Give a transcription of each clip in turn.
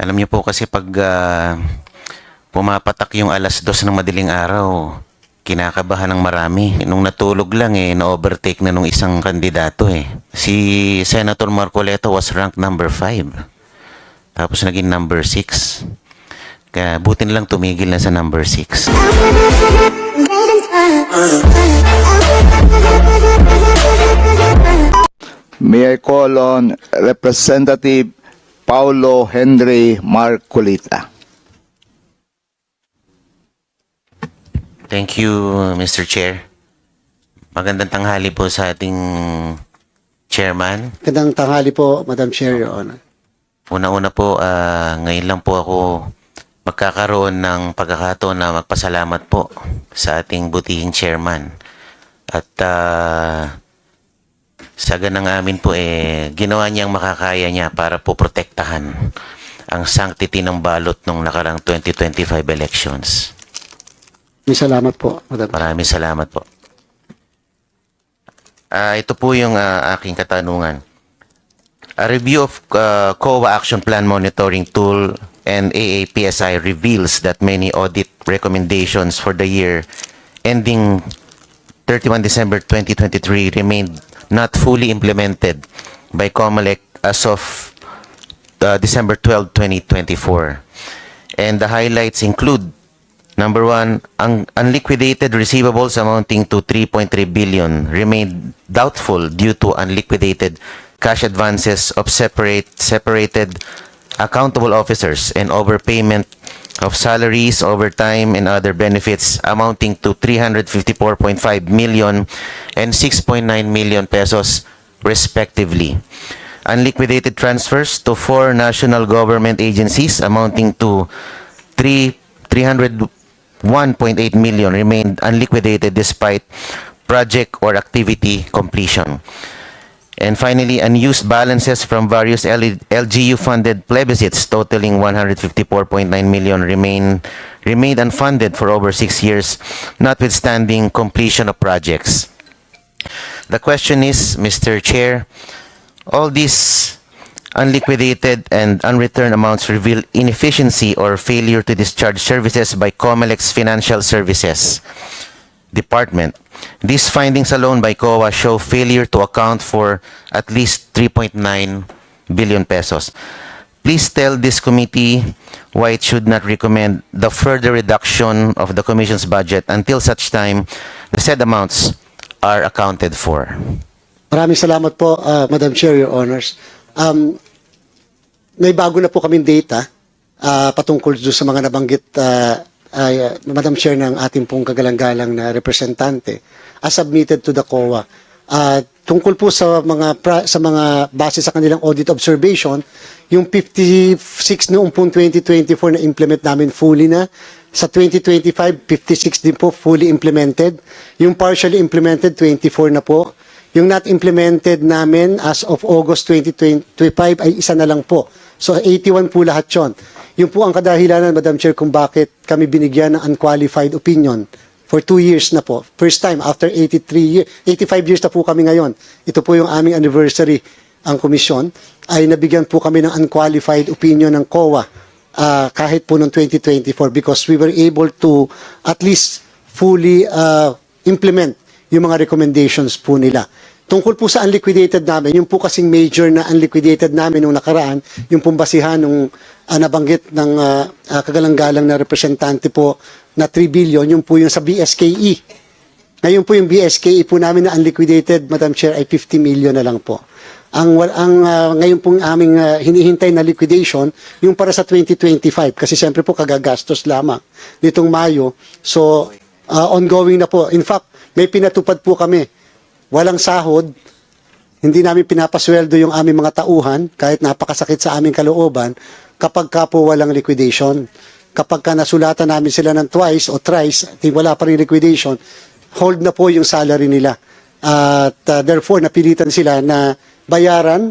Alam niyo po kasi pag ah, pumapatak yung alas dos ng madaling araw, kinakabahan ng marami. Nung natulog lang eh, na-overtake na nung isang kandidato eh. Si Senator Marcoleta was ranked number 5. Tapos naging number 6. Kaya buti na lang tumigil na sa number 6. May I call on Representative Paulo Henry Marcolita. Thank you, Mr. Chair. Magandang tanghali po sa ating chairman. Magandang tanghali po, Madam Chair, Your Honor. Una-una po, ah, ngayon lang po ako magkakaroon ng pagkakataon na magpasalamat po sa ating butihing chairman. At ah, sa ganang amin po, eh, ginawa niyang makakaya niya para po protektahan ang sanctity ng balot nung nakarang 2025 elections. May salamat po, Madam. Maraming salamat po. Ah, ito po yung ah, aking katanungan. A review of uh, COA Action Plan Monitoring Tool and AAPSI reveals that many audit recommendations for the year ending 31 December 2023 remained not fully implemented by COMELEC as of uh, December 12, 2024. And the highlights include Number one, unliquidated receivables amounting to 3.3 billion remained doubtful due to unliquidated cash advances of separate separated accountable officers and overpayment of salaries, overtime, and other benefits amounting to 354.5 million and 6.9 million pesos respectively. Unliquidated transfers to four national government agencies amounting to 3 301.8 million remained unliquidated despite project or activity completion. And finally, unused balances from various LGU-funded plebiscites totaling 154.9 million remain remained unfunded for over six years, notwithstanding completion of projects. The question is, Mr. Chair, all these unliquidated and unreturned amounts reveal inefficiency or failure to discharge services by COMELEC's Financial Services Department. These findings alone by COA show failure to account for at least 3.9 billion pesos. Please tell this committee why it should not recommend the further reduction of the Commission's budget until such time the said amounts are accounted for. Maraming salamat po, uh, Madam Chair, Your Honors. Um, may bago na po kaming data uh, patungkol doon sa mga nabanggit, uh, uh, Madam Chair, ng ating pong kagalang-galang na representante as submitted to the COA. Uh, tungkol po sa mga pra- sa mga base sa kanilang audit observation, yung 56 noong pong 2024 na implement namin fully na. Sa 2025, 56 din po fully implemented. Yung partially implemented, 24 na po. Yung not implemented namin as of August 2025 ay isa na lang po. So 81 po lahat yon. Yung po ang kadahilanan, Madam Chair, kung bakit kami binigyan ng unqualified opinion for two years na po. First time after 83 years, 85 years na po kami ngayon. Ito po yung aming anniversary ang komisyon ay nabigyan po kami ng unqualified opinion ng COA ah, kahit po noong 2024 because we were able to at least fully ah, implement yung mga recommendations po nila. Tungkol po sa unliquidated namin, yung po kasing major na unliquidated namin nung nakaraan, yung pong basihan nung ah, nabanggit ng ah, ah, kagalang-galang na representante po na 3 billion, yung po yung sa BSKE. Ngayon po yung BSKE po namin na unliquidated, Madam Chair, ay 50 million na lang po. Ang, ang ah, ngayon pong aming ah, hinihintay na liquidation, yung para sa 2025, kasi siyempre po kagagastos lamang nitong Mayo. So, ah, ongoing na po. In fact, may pinatupad po kami. Walang sahod, hindi namin pinapasweldo yung aming mga tauhan, kahit napakasakit sa aming kalooban, kapag ka po walang liquidation. Kapag ka nasulatan namin sila ng twice o thrice, at wala pa rin liquidation, hold na po yung salary nila. At uh, therefore, napilitan sila na bayaran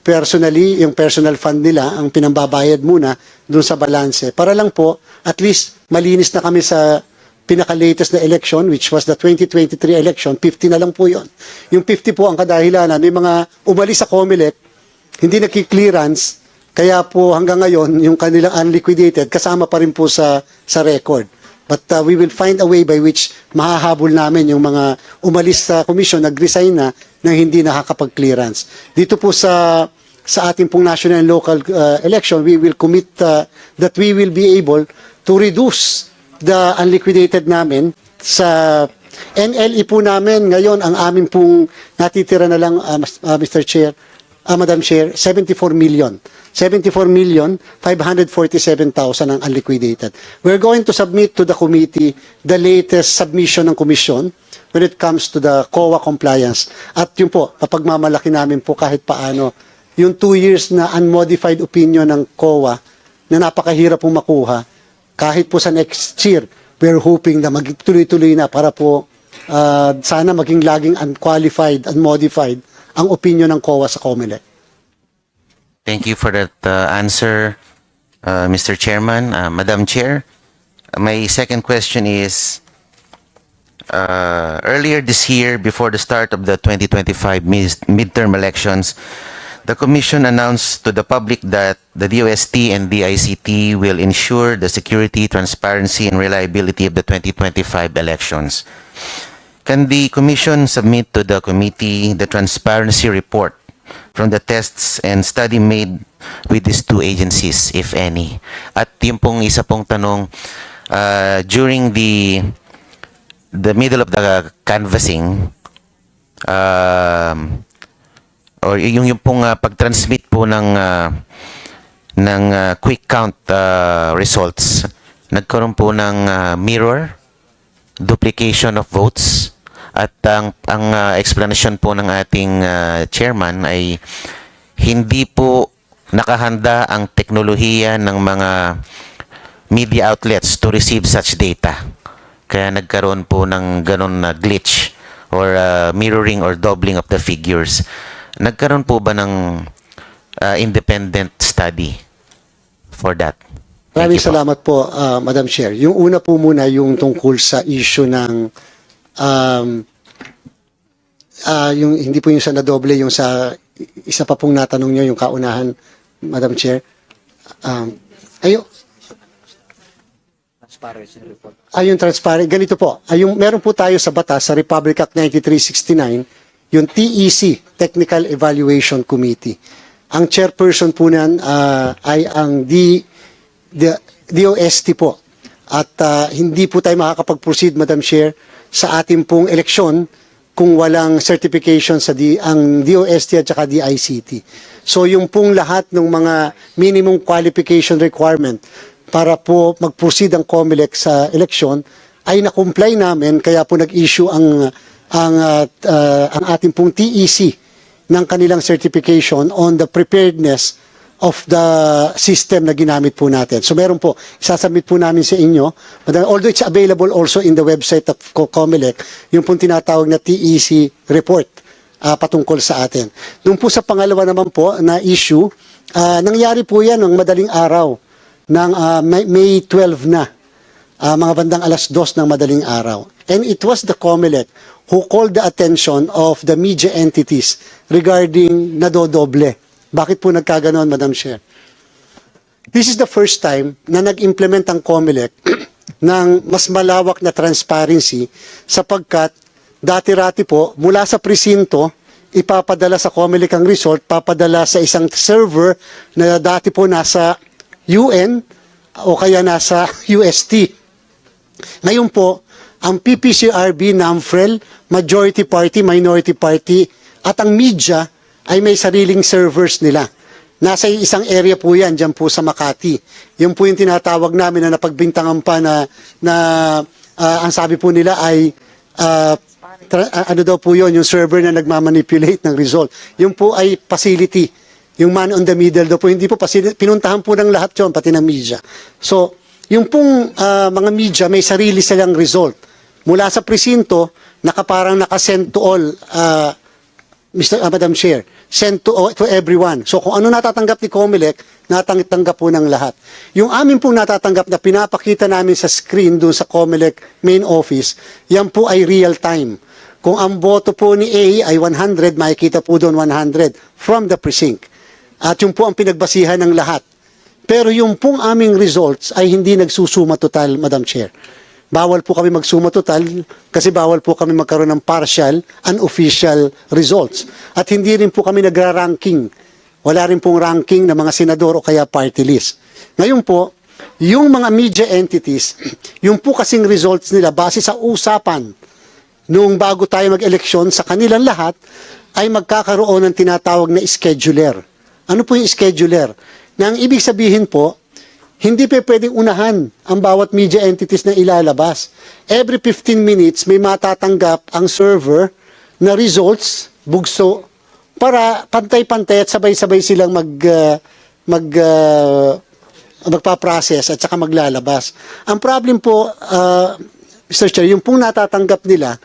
personally, yung personal fund nila, ang pinambabayad muna dun sa balanse. Para lang po, at least malinis na kami sa pinaka-latest na election, which was the 2023 election, 50 na lang po yon. Yung 50 po ang kadahilanan, may mga umalis sa COMELEC, hindi nagki-clearance, Kaya po hanggang ngayon, yung kanilang unliquidated, kasama pa rin po sa, sa record. But uh, we will find a way by which mahahabol namin yung mga umalis sa commission, nag-resign na, na hindi nakakapag-clearance. Dito po sa sa ating pong national and local uh, election, we will commit uh, that we will be able to reduce the unliquidated namin. Sa NLE po namin ngayon ang amin pong natitira na lang uh, Mas- uh, Mr. Chair uh, Madam Chair 74 million. 74 million 547,000 ang unliquidated. We're going to submit to the committee the latest submission ng commission when it comes to the COA compliance. At yun po papagmamalaki namin po kahit paano yung two years na unmodified opinion ng COA na napakahirap pong makuha kahit po sa next year, we're hoping na magtuloy-tuloy na para po ah, sana maging laging unqualified, unmodified ang opinion ng COA sa COMELEC. Thank you for that uh, answer, uh, Mr. Chairman. Uh, Madam Chair, my second question is, uh, earlier this year, before the start of the 2025 mis- midterm elections, the Commission announced to the public that the DOST and DICT will ensure the security, transparency, and reliability of the 2025 elections. Can the Commission submit to the committee the transparency report from the tests and study made with these two agencies, if any? At yung pong isa pong tanong, uh, during the the middle of the canvassing, um, or yung yung pong uh, pag-transmit po ng uh, ng uh, quick count uh, results, nagkaroon po ng uh, mirror duplication of votes at ang ang uh, explanation po ng ating uh, chairman ay hindi po nakahanda ang teknolohiya ng mga media outlets to receive such data. Kaya nagkaroon po ng ganon na glitch or uh, mirroring or doubling of the figures. Nagkaroon po ba ng uh, independent study for that? Thank Maraming salamat po, ah, Madam Chair. Yung una po muna yung tungkol sa issue ng um, ah, yung hindi po yung sa nadoble, yung sa isa pa pong natanong nyo, yung kaunahan, Madam Chair. Um, ayo, Ay, yung transparent. Ganito po. Ay, yung, meron po tayo sa batas, sa Republic Act 9369, yung TEC, Technical Evaluation Committee. Ang chairperson po nan ah, ay ang D, D, DOST po. At ah, hindi po tayo makakapag-proceed, Madam Chair, sa ating pong eleksyon kung walang certification sa D, ang DOST at saka DICT. So yung pong lahat ng mga minimum qualification requirement para po mag-proceed ang COMELEC sa eleksyon ay na-comply namin kaya po nag-issue ang ang ah, ah, ang ating pong TEC ng kanilang certification on the preparedness of the system na ginamit po natin. So meron po, isasubmit po namin sa inyo, Madam- although it's available also in the website of Co- COMELEC, yung pong tinatawag na TEC report ah, patungkol sa atin. Doon po sa pangalawa naman po na issue, ah, nangyari po yan ng madaling araw ng ah, May, May 12 na ah, mga bandang alas dos ng madaling araw. And it was the COMELEC who called the attention of the media entities regarding nadodoble. Bakit po nagkaganon, Madam Chair? This is the first time na nag-implement ang COMELEC ng mas malawak na transparency sapagkat dati-rati po mula sa presinto ipapadala sa COMELEC ang result, papadala sa isang server na dati po nasa UN o kaya nasa UST. Ngayon po, ang PPCRB, NAMFREL, majority party, minority party, at ang media ay may sariling servers nila. Nasa isang area po yan, dyan po sa Makati. Yung po yung tinatawag namin na napagbintangan pa na, na ah, ang sabi po nila ay ah, tra- ah, ano daw po yun, yung server na nagmamanipulate ng result. Yung po ay facility. Yung man on the middle daw po, hindi po facility. Pinuntahan po ng lahat yun, pati ng media. So, yung pong ah, mga media may sarili silang result. Mula sa presinto, nakaparang nakasend to all, ah, Mr. ah, Madam Chair, send to, to everyone. So kung ano natatanggap ni Comelec, natanggap po ng lahat. Yung amin pong natatanggap na pinapakita namin sa screen doon sa Comelec main office, yan po ay real time. Kung ang boto po ni A ay 100, makikita po doon 100 from the precinct. At yung po ang pinagbasihan ng lahat. Pero yung pong aming results ay hindi nagsusuma total, Madam Chair. Bawal po kami magsuma total kasi bawal po kami magkaroon ng partial, unofficial results. At hindi rin po kami nagra-ranking. Wala rin pong ranking ng mga senador o kaya party list. Ngayon po, yung mga media entities, yung po kasing results nila base sa usapan noong bago tayo mag-eleksyon sa kanilang lahat ay magkakaroon ng tinatawag na scheduler. Ano po yung scheduler? Na ibig sabihin po, hindi pa pwedeng unahan ang bawat media entities na ilalabas. Every 15 minutes may matatanggap ang server na results, bugso, para pantay-pantay at sabay-sabay silang mag, uh, mag, uh, magpa-process at saka maglalabas. Ang problem po, uh, Mr. Chair, yung pong natatanggap nila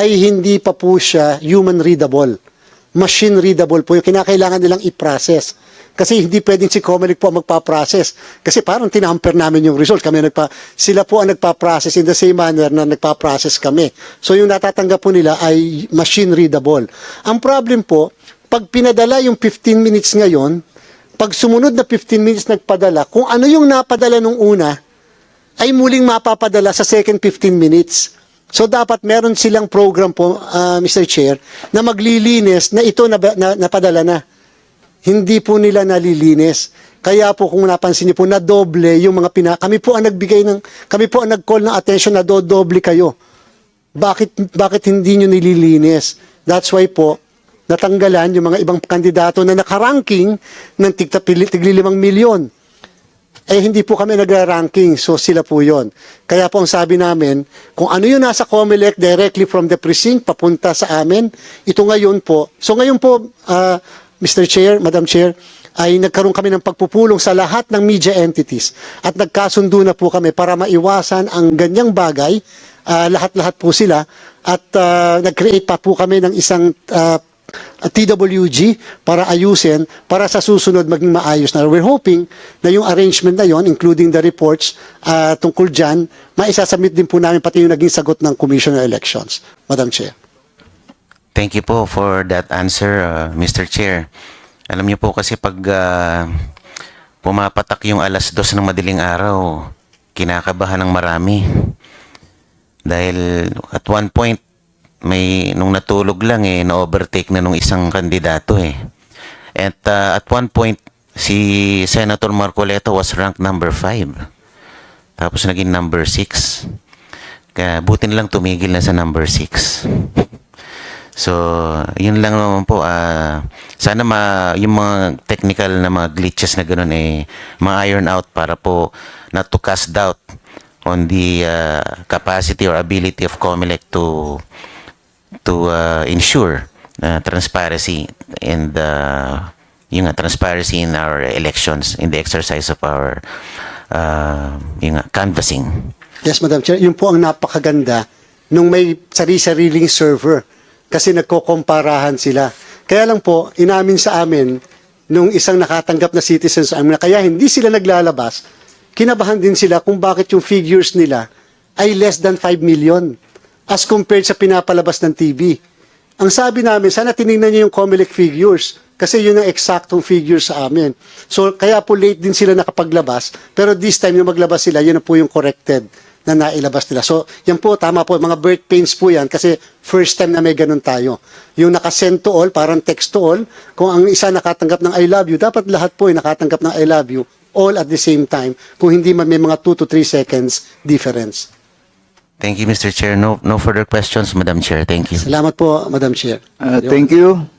ay hindi pa po siya human readable. Machine readable po yung kinakailangan nilang i-process. Kasi hindi pwedeng si Comelec po ang magpa-process. Kasi parang tinamper namin yung result. Kami nagpa, sila po ang nagpa-process in the same manner na nagpa-process kami. So yung natatanggap po nila ay machine readable. Ang problem po, pag pinadala yung 15 minutes ngayon, pag sumunod na 15 minutes nagpadala, kung ano yung napadala nung una, ay muling mapapadala sa second 15 minutes. So dapat meron silang program po, ah, Mr. Chair, na maglilinis na ito na, na napadala na. Hindi po nila nalilinis. Kaya po kung napansin niyo po na doble yung mga pina kami po ang nagbigay ng kami po ang nag-call ng attention na do doble kayo. Bakit bakit hindi niyo nililinis? That's why po natanggalan yung mga ibang kandidato na nakaranking ng tigta tigli limang milyon eh hindi po kami nagra-ranking, so sila po yon. Kaya po ang sabi namin, kung ano yung nasa COMELEC directly from the precinct papunta sa amin, ito ngayon po. So ngayon po, ah, Mr. Chair, Madam Chair, ay nagkaroon kami ng pagpupulong sa lahat ng media entities at nagkasundo na po kami para maiwasan ang ganyang bagay, Ah, lahat-lahat po sila at ah, nag-create pa po kami ng isang ah, at TWG para ayusin para sa susunod maging maayos na. We're hoping na yung arrangement na yon, including the reports ah, tungkol dyan, maisasubmit din po namin pati yung naging sagot ng Commission on Elections. Madam Chair. Thank you po for that answer, uh, Mr. Chair. Alam niyo po kasi pag uh, pumapatak yung alas dos ng madaling araw, kinakabahan ng marami. Dahil at one point, may nung natulog lang eh, na-overtake na nung isang kandidato eh. At uh, at one point, si Senator Marcoleta was ranked number 5. Tapos naging number 6. Kaya buti na lang tumigil na sa number 6. So, yun lang naman po. ah sana ma, yung mga technical na mga glitches na gano'n eh, ma-iron out para po not to cast doubt on the ah, capacity or ability of COMELEC to to ah, ensure ah, transparency and uh, yung nga, transparency in our elections, in the exercise of our uh, yung nga, canvassing. Yes, Madam Chair. Yun po ang napakaganda nung may sarili-sariling server kasi nagkokomparahan sila. Kaya lang po, inamin sa amin nung isang nakatanggap na citizen sa amin na kaya hindi sila naglalabas, kinabahan din sila kung bakit yung figures nila ay less than 5 million as compared sa pinapalabas ng TV. Ang sabi namin, sana tinignan niyo yung Comelec figures kasi yun ang eksaktong figures sa amin. So, kaya po late din sila nakapaglabas, pero this time yung maglabas sila, yun na po yung corrected na nailabas nila. So, yan po, tama po, mga birth pains po yan kasi first time na may ganun tayo. Yung nakasend to all, parang text to all, kung ang isa nakatanggap ng I love you, dapat lahat po ay nakatanggap ng I love you all at the same time, kung hindi man may mga 2 to 3 seconds difference. Thank you, Mr. Chair. No, no further questions, Madam Chair. Thank you. Salamat po, Madam Chair. Uh, thank you.